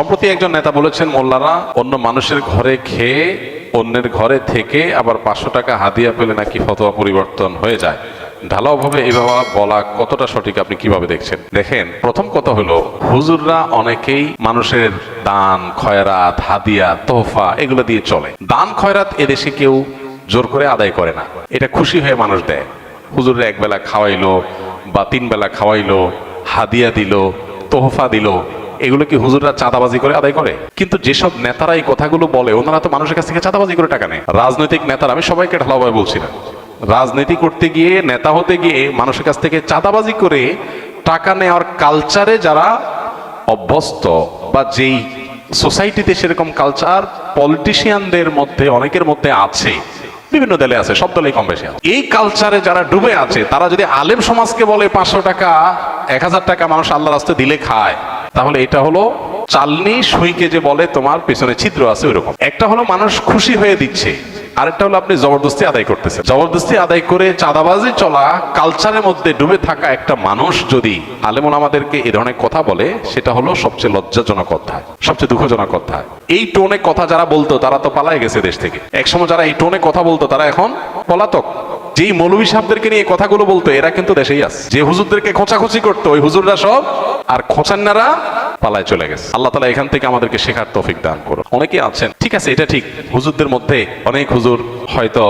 সম্প্রতি একজন নেতা বলেছেন, মোল্লারা অন্য মানুষের ঘরে খেয়ে অন্যের ঘরে থেকে আবার পাঁচশো টাকা হাদিয়া পেলে নাকি ফতোয়া পরিবর্তন হয়ে যায়। ঢালাওভাবে এভাবে বলা কতটা সঠিক আপনি কীভাবে দেখছেন? দেখেন, প্রথম কথা হলো, হুজুররা অনেকেই মানুষের দান, খয়রাত, হাদিয়া, তোহফা এগুলো দিয়ে চলে। দান, খয়রাত এদেশে কেউ জোর করে আদায় করে না। এটা খুশি হয়ে মানুষ দেয়। হুজুররা এক বেলা খাওয়াইলো বা তিন বেলা খাওয়াইলো, হাদিয়া দিল, তোহফা দিল এগুলো কি হুজুররা চাঁদাবাজি করে আদায় করে? কিন্তু যেসব নেতারা এই কথাগুলো বলে, ওনারা তো মানুষের কাছ থেকে চাঁদাবাজি করে টাকা নেয়। রাজনৈতিক নেতারা, আমি সবাইকে ঢালাভাবে বলছি না। রাজনীতি করতে গিয়ে, নেতা হতে গিয়ে, মানুষের কাছ থেকে চাঁদাবাজি করে টাকা নেওয়ার কালচারে যারা অভ্যস্ত বা যেই সোসাইটিতে সেরকম কালচার পলিটিশিয়ানদের মধ্যে, অনেকের মধ্যে আছে। বিভিন্ন দলে আছে, সব দলেই কম বেশি আছে। এই কালচারে যারা ডুবে আছে, তারা যদি আলেম সমাজকে বলে পাঁচশো টাকা, এক হাজার টাকা মানুষ আল্লাহ রাস্তায় দিলে খায় তাহলে এটা হলো চালনি সুইকে যে বলে, তোমার পেছনে ছিদ্র আছে ওইরকম। একটা হলো মানুষ খুশি হয়ে দিচ্ছে, আরেকটা হলো আপনি জবরদস্তি আদায় করতেছেন। জবরদস্তি আদায় করে চাঁদাবাজি চলা কালচারের মধ্যে ডুবে থাকা একটা মানুষ যদি আলেমন আমাদেরকে এ ধরনের কথা বলে, সেটা হলো সবচেয়ে লজ্জাজনক অধ্যায়, সবচেয়ে দুঃখজনক অধ্যায়। এই টোনে কথা যারা বলতো, তারা তো পালায় গেছে দেশ থেকে। একসময় যারা এই টোনে কথা বলতো, তারা এখন পলাতক। যেই মৌলভী সাহেবদেরকে নিয়ে কথাগুলো বলতো, এরা কিন্তু দেশেই আছে। যে হুজুরদেরকে খোঁচাখুচি করতো, ওই হুজুররা সব আর খোঁচান্নারা পালায় চলে গেছে। আল্লাহ তালা এখান থেকে আমাদেরকে শেখার তৌফিক দান করো অনেকে আছেন, ঠিক আছে, এটা ঠিক, হুজুরদের মধ্যে অনেক হুজুর হয়তো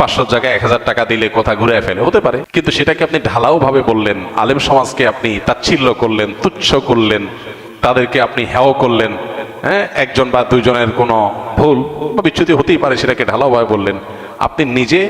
পাঁচশো জায়গায় এক হাজার টাকা দিলে কথা ঘুরে ফেলে, হতে পারে। কিন্তু সেটাকে আপনি ঢালাও ভাবে বললেন, আলেম সমাজকে আপনি তাচ্ছিল্য করলেন, তুচ্ছ করলেন, তাদেরকে আপনি হেও করলেন হ্যাঁ একজন বা দুইজনের কোনো ভুল বা বিচ্যুতি হতেই পারে সেটাকে ঢালাও ভাবে বললেন। আপনি নিজে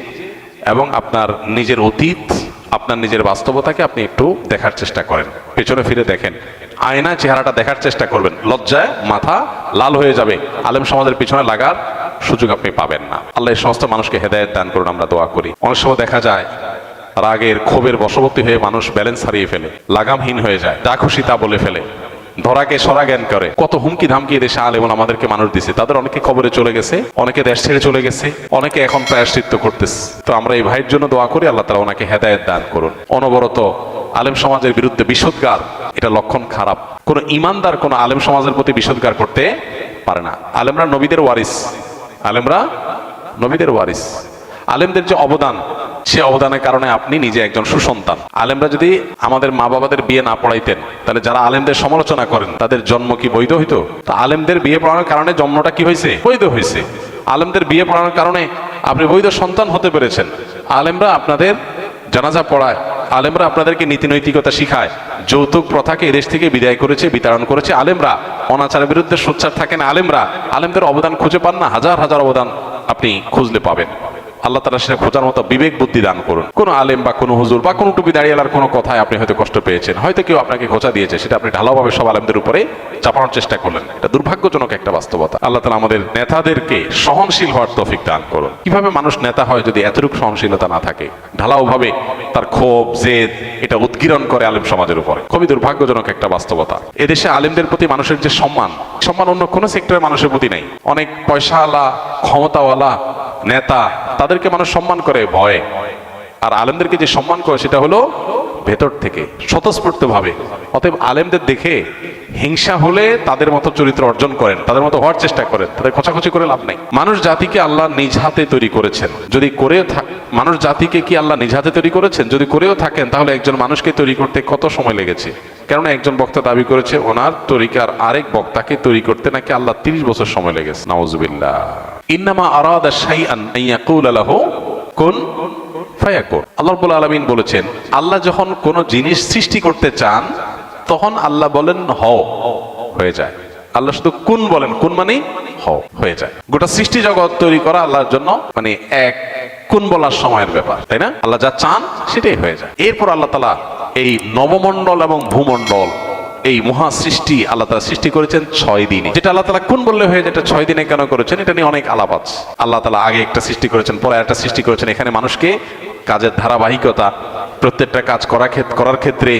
এবং আপনার নিজের অতীত, আপনার নিজের বাস্তবতাকে আপনি একটু দেখার চেষ্টা করেন। পেছনে ফিরে দেখেন। আয়না চেহারাটা দেখার চেষ্টা করবেন। লজ্জায় মাথা লাল হয়ে যাবে। আলেম সমাজের পিছনে লাগার সুযোগ আপনি পাবেন না। আল্লাহ সমস্ত মানুষকে হেদায়ত দান করুন, আমরা দোয়া করি। অনেক সময় দেখা যায়, রাগের ক্ষোভের বশবর্তী হয়ে মানুষ ব্যালেন্স হারিয়ে ফেলে, লাগামহীন হয়ে যায় যা খুশি তা বলে ফেলে। ধরাকে সরা জ্ঞান করে। কত হুমকি ধামকি দেশে আলেমন আমাদেরকে মানুষ দিছে। তাদের অনেকে খবরে চলে গেছে, অনেকে দেশ ছেড়ে চলে গেছে, অনেকে এখন প্রায়শ্চিত্ত করতেছে। তো আমরা এই ভাইয়ের জন্য দোয়া করি, আল্লাহ তালা ওনাকে হেদায়ত দান করুন। অনবরত আলেম সমাজের বিরুদ্ধে বিষোদ্গার, এটা লক্ষণ খারাপ। কোন ইমানদার কোন আলেম সমাজের প্রতি বিষোদ্গার করতে পারে না। আলেমরা নবীদের ওয়ারিস। আলেমরা নবীদের ওয়ারিস। আলেমদের যে অবদান সে অবদানের কারণে আপনি নিজে একজন সুসন্তান। আলেমরা যদি আমাদের মা বাবাদের বিয়ে না পড়াইতেন, তাহলে যারা আলেমদের সমালোচনা করেন, তাদের জন্ম কি বৈধ হইতো? তা আলেমদের বিয়ে পড়ানোর কারণে জন্মটা কি হয়েছে বৈধ হয়েছে আলেমদের বিয়ে পড়ানোর কারণে আপনি বৈধ সন্তান হতে পেরেছেন। আলেমরা আপনাদের জানাজা পড়ায়, আলেমরা আপনাদেরকে নীতি নৈতিকতা শিখায়, যৌতুক প্রথাকে এদেশ থেকে বিদায় করেছে, বিতরণ করেছে। আলেমরা অনাচারের বিরুদ্ধে সোচ্চার থাকেন। আলেমরা আলেমদের অবদান খুঁজে পান না, হাজার হাজার অবদান আপনি খুঁজলে পাবেন। আল্লাহ তালা সেটা খোঁজার মতো বিবেক বুদ্ধি দান করুন। কোন আলেম বা কোনো হুজুর বা কোনো টুপি দাঁড়িয়ালার কোনো কথায় আপনি হয়তো কষ্ট পেয়েছেন। হয়তো কেউ আপনাকে খোঁচা দিয়েছে, সেটা আপনি ঢালাওভাবে সব আলেমদের উপরে চাপানোর চেষ্টা করলেন। এটা দুর্ভাগ্যজনক একটা বাস্তবতা। আল্লাহ তালা আমাদের নেতাদেরকে সহনশীল হওয়ার তৌফিক দান করুন। কীভাবে মানুষ নেতা হয় যদি এতটুকু সহনশীলতা না থাকে? ঢালাওভাবে তার ক্ষোভ, জেদ, এটা উদ্গীরণ করে আলেম সমাজের উপরে। খুবই দুর্ভাগ্যজনক একটা বাস্তবতা। এদেশে আলেমদের প্রতি মানুষের যে সম্মান সম্মান অন্য কোনো সেক্টরের মানুষের প্রতি নাই। অনেক পয়সাওয়ালা, ক্ষমতাওয়ালা নেতা, তাদেরকে মানুষ সম্মান করে ভয়ে। আর আলেমদেরকে যে সম্মান করে, সেটা হলো ভেতর থেকে স্বতঃস্ফূর্ত ভাবে অতএব আলেমদের দেখে হিংসা হলে তাদের মতো চরিত্র অর্জন করেন, তাদের মতো হওয়ার চেষ্টা করেন, তাদের খোঁচাখুচি করে লাভ নেই। মানুষ জাতিকে আল্লাহ নিজ হাতে তৈরি করেছেন। যদি থাক মানুষ জাতিকে কি আল্লাহ নিজ হাতে তৈরি করেছেন? যদি করেও থাকেন, তাহলে একজন মানুষকে তৈরি করতে কত সময় লেগেছে? কেননা একজন বক্তা দাবি করেছে, ওনার তরিকার আরেক বক্তাকে তৈরি করতে নাকি আল্লাহ তিরিশ বছর সময় লেগেছে। নাউজুবিল্লাহ। ইন্নামা আরাদা শাইআন আইয়াকুল লাহু কুন ফায়াকুন। আল্লাহ রাব্বুল আলামিন বলেছেন, আল্লাহ যখন কোন জিনিস সৃষ্টি করতে চান, তখন আল্লাহ বলেন হও, হয়ে যায়। আল্লাহ শুধু কুন বলেন, কুন মানে হও, হয়ে যায়। গোটা সৃষ্টি জগৎ তৈরি করা আল্লাহর জন্য মানে এক কোন বলার সময়ের ব্যাপার, তাই না? আল্লাহ যা চান, সেটাই হয়ে যায়। এরপর আল্লাহ তালা এই নবমণ্ডল এবং ভূমণ্ডল এই মহা সৃষ্টি আল্লাহ তালা সৃষ্টি করেছেন ছয় দিনে। যেটা আল্লাহ তালা কোন বললে হয়ে যেটা ছয় দিনে কেন করেছেন, এটা নিয়ে অনেক আলাপ আছে। আল্লাহ তালা আগে একটা সৃষ্টি করেছেন, পরে একটা সৃষ্টি করেছেন। এখানে মানুষকে কাজের ধারাবাহিকতা, প্রত্যেকটা কাজ করা করার ক্ষেত্রে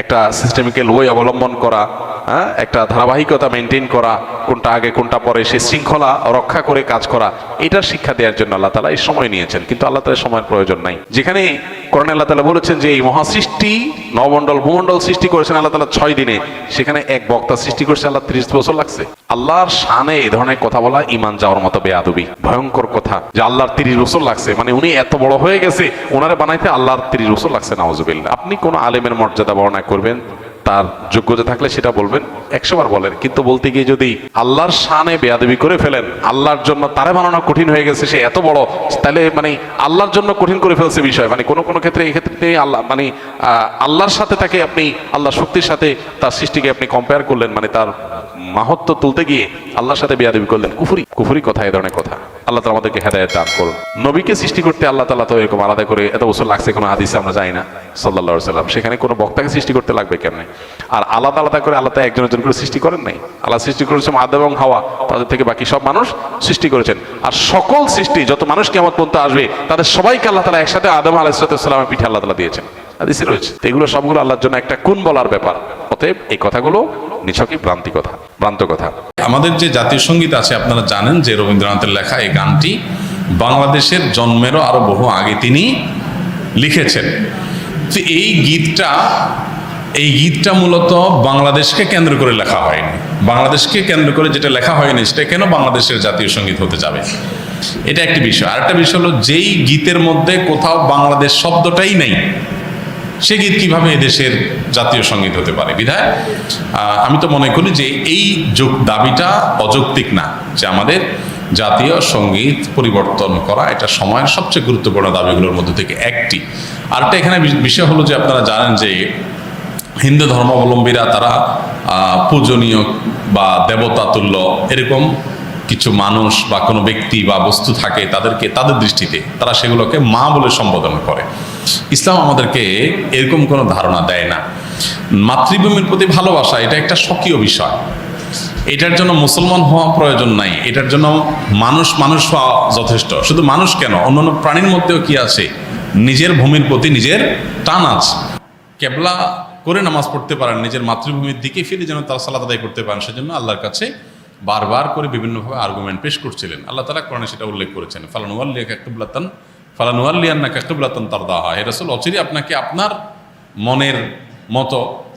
একটা সিস্টেমিক্যাল ওয়ে অবলম্বন করা হ্যাঁ? একটা ধারাবাহিকতা মেনটেন করা, কোনটা আগে, কোনটা পরে, সে শৃঙ্খলা রক্ষা করে কাজ করা, এটার শিক্ষা দেওয়ার জন্য আল্লাহ তালা এই সময় নিয়েছেন। কিন্তু আল্লাহ তালা সময়ের প্রয়োজন নাই। যেখানে কোরআন আল্লাহ তালা বলেছেন যে এই মহাসৃষ্টি, নবমণ্ডল, ভূমণ্ডল সৃষ্টি করেছেন আল্লাহ তালা ছয় দিনে। সেখানে এক বক্তা সৃষ্টি করেছে আল্লাহ ত্রিশ বছর লাগছে। আল্লাহর শানে এই ধরনের কথা বলা ইমান যাওয়ার মতো বেয়াদবি, ভয়ঙ্কর কথা, যে আল্লাহর তিরিশ বছর লাগছে। মানে উনি এত বড় হয়ে গেছে ওনারে বানাইতে আল্লাহর তিরিশ বছর লাগছে নাওজুবিল্লা আপনি কোন আলেমের মর্যাদা বর্ণনা করবেন? তার যোগ্যতা থাকলে সেটা বলবেন একশো বার বলেন। কিন্তু বলতে গিয়ে যদি আল্লাহর শানে বেয়াদবি করে ফেলেন, আল্লাহর জন্য তারে বানানো কঠিন হয়ে গেছে, সে এত বড়, তাহলে মানে আল্লাহর জন্য কঠিন করে ফেলছে বিষয়। মানে কোনো কোনো ক্ষেত্রে এই ক্ষেত্রে আল্লাহ মানে আল্লাহর সাথে তাকে আপনি, আল্লাহর শক্তির সাথে তার সৃষ্টিকে আপনি কম্পেয়ার করলেন মানে তার মাহত্ব তুলতে গিয়ে আল্লাহর সাথে বেয়াদবি করলেন। কুফুরি কুফুরি কথা এই ধরনের কথা। আল্লাহ তালা আমাদেরকে হেদায়ত দান করুন। নবীকে সৃষ্টি করতে আল্লাহ তালা তো এরকম আলাদা করে এত বছর লাগছে, কোনো হাদিসে আমরা যাই না। সাল্লাহ সাল্লাম সেখানে কোনো বক্তাকে সৃষ্টি করতে লাগবে কেমনে? আর আলাদা আলাদা করে তালা একজন একজন করে সৃষ্টি করেন নাই? আল্লাহ সৃষ্টি করেছেন আদম এবং হাওয়া, তাদের থেকে বাকি সব মানুষ সৃষ্টি করেছেন। আর সকল সৃষ্টি, যত মানুষ কেমন পর্যন্ত আসবে, তাদের সবাইকে আল্লাহ তালা একসাথে আদম আলাইসালামের পিঠে আল্লাহ তালা দিয়েছেন। হাদিসে রয়েছে। এগুলো সবগুলো আল্লাহর জন্য একটা কোন বলার ব্যাপার? অতএব এই কথাগুলো নিছকই ভ্রান্তি কথা, ভ্রান্ত কথা। আমাদের যে জাতীয় সংগীত আছে, আপনারা জানেন যে রবীন্দ্রনাথের লেখা এই গানটি বাংলাদেশের জন্মেরও আরও বহু আগে তিনি লিখেছেন। তো এই গীতটা এই গীতটা মূলত বাংলাদেশকে কেন্দ্র করে লেখা হয়নি। বাংলাদেশকে কেন্দ্র করে যেটা লেখা হয়নি, সেটা কেন বাংলাদেশের জাতীয় সংগীত হতে যাবে? এটা একটি বিষয়। আরেকটা বিষয় হলো, যেই গীতের মধ্যে কোথাও বাংলাদেশ শব্দটাই নেই, সে গীত কীভাবে এদেশের জাতীয় সংগীত হতে পারে? বিধায় আমি তো মনে করি যে এই যোগ দাবিটা অযৌক্তিক না, যে আমাদের জাতীয় সংগীত পরিবর্তন করা এটা সময়ের সবচেয়ে গুরুত্বপূর্ণ দাবিগুলোর মধ্যে থেকে একটি। আরেকটা এখানে বিষয় হলো যে আপনারা জানেন যে হিন্দু ধর্মাবলম্বীরা তারা পূজনীয় বা দেবতা তুল্য এরকম কিছু মানুষ বা কোনো ব্যক্তি বা বস্তু থাকে তাদেরকে, তাদের দৃষ্টিতে তারা সেগুলোকে মা বলে সম্বোধন করে। ইসলাম আমাদেরকে এরকম কোনো ধারণা দেয় না। মাতৃভূমির প্রতি ভালোবাসা এটা একটা স্বকীয় বিষয়। এটার জন্য মুসলমান হওয়া প্রয়োজন নাই। এটার জন্য মানুষ মানুষ হওয়া যথেষ্ট। শুধু মানুষ কেন? অন্যান্য প্রাণীর মধ্যেও কি আছে? নিজের ভূমির প্রতি নিজের টান আছে। কেবলা করে নামাজ পড়তে পারেন, নিজের মাতৃভূমির দিকে ফিরে যেন তারা সালাদ আদায় করতে পারেন, সেজন্য আল্লাহর কাছে বারবার করে বিভিন্নভাবে আর্গুমেন্ট পেশ করছিলেন। আল্লাহ তালা কোরআনে সেটা উল্লেখ করেছেন ফালানুয়াল্লিয়া কাকুবলাতন ফালানুয়াল্লিয়ান্না কাকুবলাতন তার দা হয় রসুল অচিরি আপনাকে আপনার মনের মতো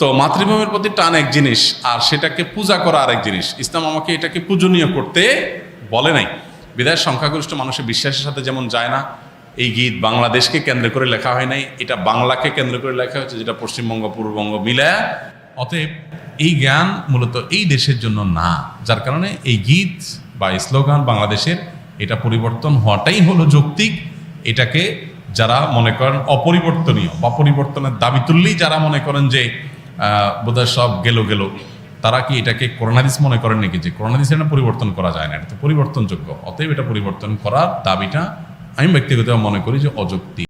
তো মাতৃভূমির প্রতি টান এক জিনিস, আর সেটাকে পূজা করা আরেক জিনিস। ইসলাম আমাকে এটাকে পূজনীয় করতে বলে নাই। বিদায় সংখ্যাগরিষ্ঠ মানুষের বিশ্বাসের সাথে যেমন যায় না, এই গীত বাংলাদেশকে কেন্দ্র করে লেখা হয় নাই, এটা বাংলাকে কেন্দ্র করে লেখা হয়েছে, যেটা পশ্চিমবঙ্গ, পূর্ববঙ্গ মিলায়। অতএব এই জ্ঞান মূলত এই দেশের জন্য না, যার কারণে এই গীত বা স্লোগান বাংলাদেশের, এটা পরিবর্তন হওয়াটাই হলো যৌক্তিক। এটাকে যারা মনে করেন অপরিবর্তনীয় বা পরিবর্তনের দাবি তুললেই যারা মনে করেন যে বোধহয় সব গেল গেল। তারা কি এটাকে করোনাদিস মনে করেন নাকি যে করোনাদিস এটা পরিবর্তন করা যায় না? এটা তো পরিবর্তনযোগ্য। অতএব এটা পরিবর্তন করার দাবিটা আমি ব্যক্তিগত মনে করি যে অযৌক্তিক।